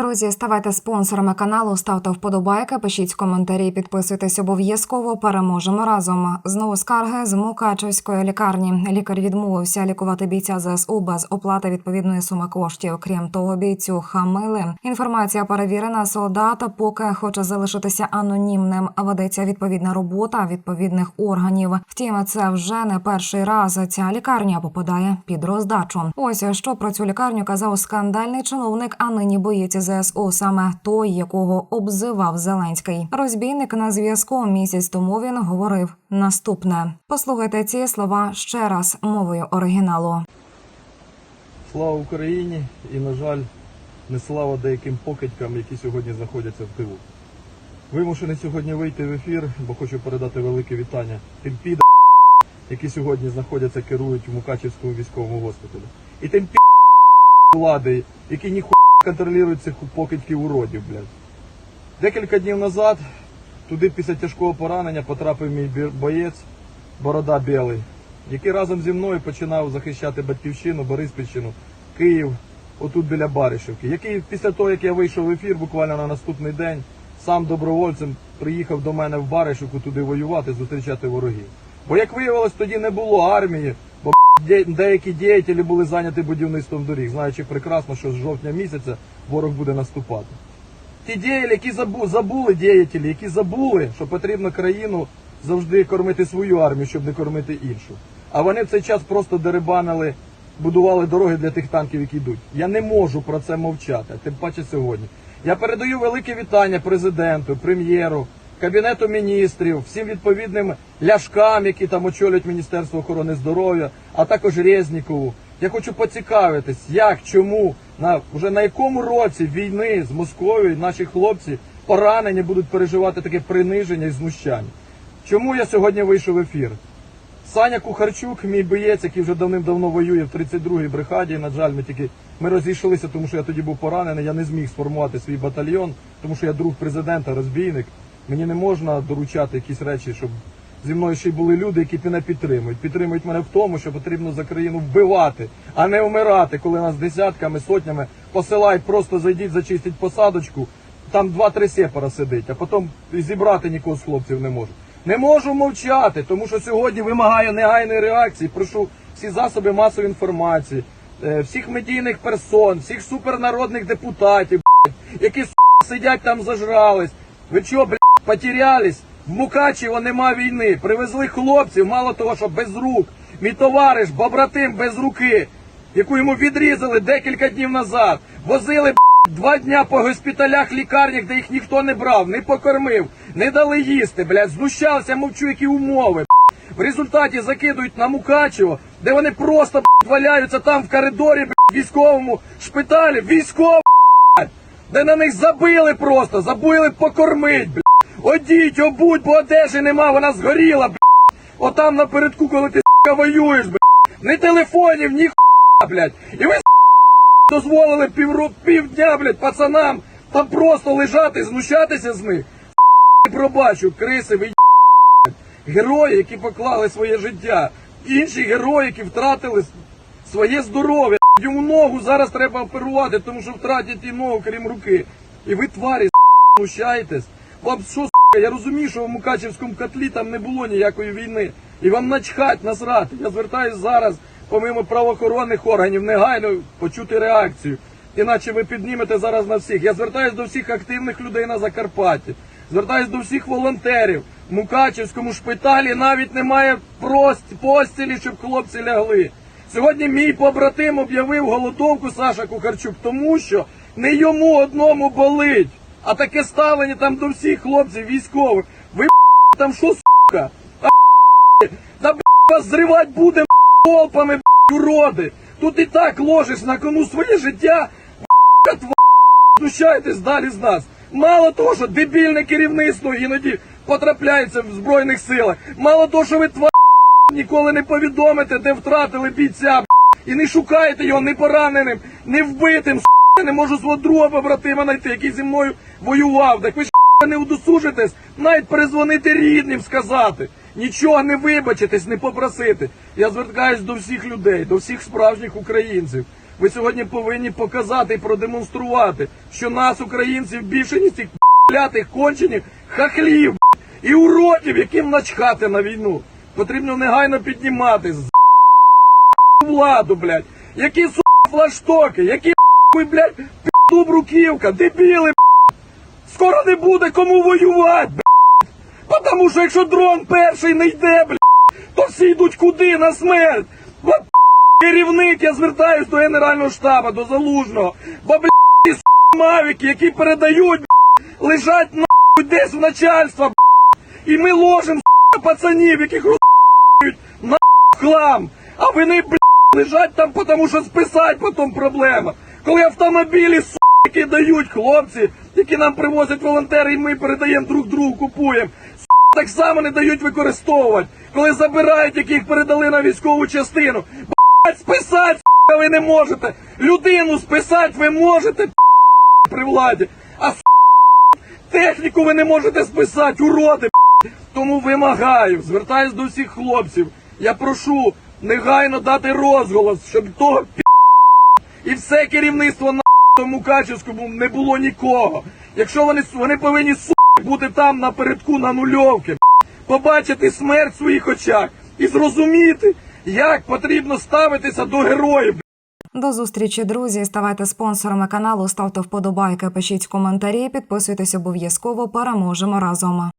Друзі, ставайте спонсорами каналу, ставте вподобайки, пишіть коментарі, підписуйтесь обов'язково. Переможемо разом. Знову скарги з Мукачевської лікарні. Лікар відмовився лікувати бійця ЗСУ без оплати відповідної суми коштів. Крім того, бійцю хамили. Інформація перевірена. Солдат поки хоче залишитися анонімним. Ведеться відповідна робота відповідних органів. Втім, це вже не перший раз. Ця лікарня попадає під роздачу. Ось що про цю лікарню казав скандальний чиновник, а нині боїться ЗСУ, саме той, якого обзивав Зеленський. Розбійник на зв'язку місяць тому він говорив наступне: послухайте ці слова ще раз мовою оригіналу. Слава Україні і, на жаль, не слава деяким покидькам, які сьогодні знаходяться в тилу. Вимушений сьогодні вийти в ефір, бо хочу передати велике вітання тим підам, які сьогодні знаходяться, керують в Мукачівському військовому госпіталі. І тим підам влади, які ніхуя контролюють цих покидьків уродів, блядь. Декілька днів назад туди після тяжкого поранення потрапив мій боєць Борода Білий, який разом зі мною починав захищати Батьківщину, Бориспільщину, Київ, отут біля Баришівки, який після того, як я вийшов в ефір, буквально на наступний день, сам добровольцем приїхав до мене в Баришівку туди воювати, зустрічати ворогів. Бо як виявилось, тоді не було армії, де- деякі діятелі були зайняті будівництвом доріг, знаючи прекрасно, що з жовтня місяця ворог буде наступати. Ті діялі, які забу, забули діятелі, які забули, що потрібно країну завжди кормити свою армію, щоб не кормити іншу. А вони в цей час просто дерибанили, будували дороги для тих танків, які йдуть. Я не можу про це мовчати, тим паче сьогодні. Я передаю велике вітання президенту, прем'єру, кабінету міністрів, всім відповідним ляшкам, які там очолюють Міністерство охорони здоров'я, а також Резнікову. Я хочу поцікавитись, як, чому, на вже на якому році війни з Московією наші хлопці поранені будуть переживати таке приниження і знущання. Чому я сьогодні вийшов в ефір? Саня Кухарчук, мій боєць, який вже давним-давно воює в 32-й бригаді. На жаль, ми тільки ми розійшлися, тому що я тоді був поранений. Я не зміг сформувати свій батальйон, тому що я друг президента, розбійник. Мені не можна доручати якісь речі, щоб зі мною ще й були люди, які мене підтримують. Підтримують мене в тому, що потрібно за країну вбивати, а не вмирати, коли нас десятками, сотнями посилають, просто зайдіть, зачистіть посадочку. Там два-три сепара сидить, а потім зібрати нікого з хлопців не можу. Не можу мовчати, тому що сьогодні вимагаю негайної реакції. Прошу всі засоби масової інформації, е, всіх медійних персон, всіх супернародних депутатів, які сидять там зажрались. Ви чого, потерялись? В Мукачево нема війни. Привезли хлопців, мало того, що без рук. Мій товариш, побратим без руки, яку йому відрізали декілька днів назад. Возили Два дня по госпіталях, лікарнях, де їх ніхто не брав, не покормив, не дали їсти, блядь, знущався, мовчу, які умови. В результаті закидують на Мукачево, де вони просто валяються там в коридорі, в військовому шпиталі, військовому, блядь, де на них забили просто, забили покормить. Одіть, обудь, бо одежі нема, вона згоріла, блядь. Отам напередку, коли ти сука, воюєш, блядь. Ні телефонів, ні хуя, блядь. І ви дозволили півро... півдня, блядь, пацанам там просто лежати, знущатися з них. Не пробачу, криси, ви герої, які поклали своє життя. Інші герої, які втратили своє здоров'я. Йому ногу зараз треба оперувати, тому що втратять і ногу, крім руки. І ви тварі знущаєтесь. Вам що, я розумію, що в Мукачевському котлі там не було ніякої війни. І вам начхать, насрати. Я звертаюсь зараз, помимо правоохоронних органів, негайно почути реакцію. Іначе ви піднімете зараз на всіх. Я звертаюсь до всіх активних людей на Закарпатті. Звертаюсь до всіх волонтерів. В Мукачевському шпиталі навіть немає постілі, щоб хлопці лягли. Сьогодні мій побратим об'явив голодовку Саша Кухарчук, тому що не йому одному болить, а таке ставлення там до всіх хлопців військових. Ви там що сука? А, б***ь, вас зривать буде толпами уроди. Тут і так ложиш на кону своє життя. Знущайтесь далі з нас. Мало того, що дебільне керівництво іноді потрапляється в Збройних силах. Мало того, що ви тва ніколи не повідомите, де втратили бійця, і не шукаєте його не пораненим, не вбитим, не можу свого друга побратима знайти, який зі мною воював. Так ви ж не удосужитесь навіть перезвонити рідним, сказати. Нічого не вибачитесь, не попросити. Я звертаюсь до всіх людей, до всіх справжніх українців. Ви сьогодні повинні показати і продемонструвати що нас, українців, більше ніж цих блятих кончених хахлів і уродів, яким начхати на війну. Потрібно негайно піднімати з владу, блядь. Які су флаштоки, які ви, блядь, пі***ду бруківка, дебіли, б***ь. Скоро не буде кому воювати, блядь. Потому що якщо дрон перший не йде, блядь, то всі йдуть куди на смерть. Бо керівник, я звертаюсь до Генерального штабу, до Залужного. Бо, блядь, су мавіки, які передають, блядь, лежать нахуй десь в начальства, блядь. І ми ложим, сука, пацанів, яких розб'ють на хлам. А вони, блядь, лежать там, тому що списать потім проблема. Коли автомобілі, суки, дають хлопці, які нам привозять волонтери, і ми передаємо друг другу, купуємо. Так само не дають використовувати. Коли забирають, яких передали на військову частину. Блядь, списать, сука, ви не можете. Людину списати ви можете, при владі. А техніку ви не можете списати, уроди. Тому вимагаю, звертаюсь до всіх хлопців. Я прошу негайно дати розголос, щоб того пі... все керівництво на тому Качівському не було нікого. Якщо вони вони повинні су бути там напередку на нульовки, побачити смерть в своїх очах і зрозуміти, як потрібно ставитися до героїв. До зустрічі, друзі. Ставайте спонсорами каналу, ставте вподобайки, пишіть коментарі, підписуйтесь обов'язково. Переможемо разом.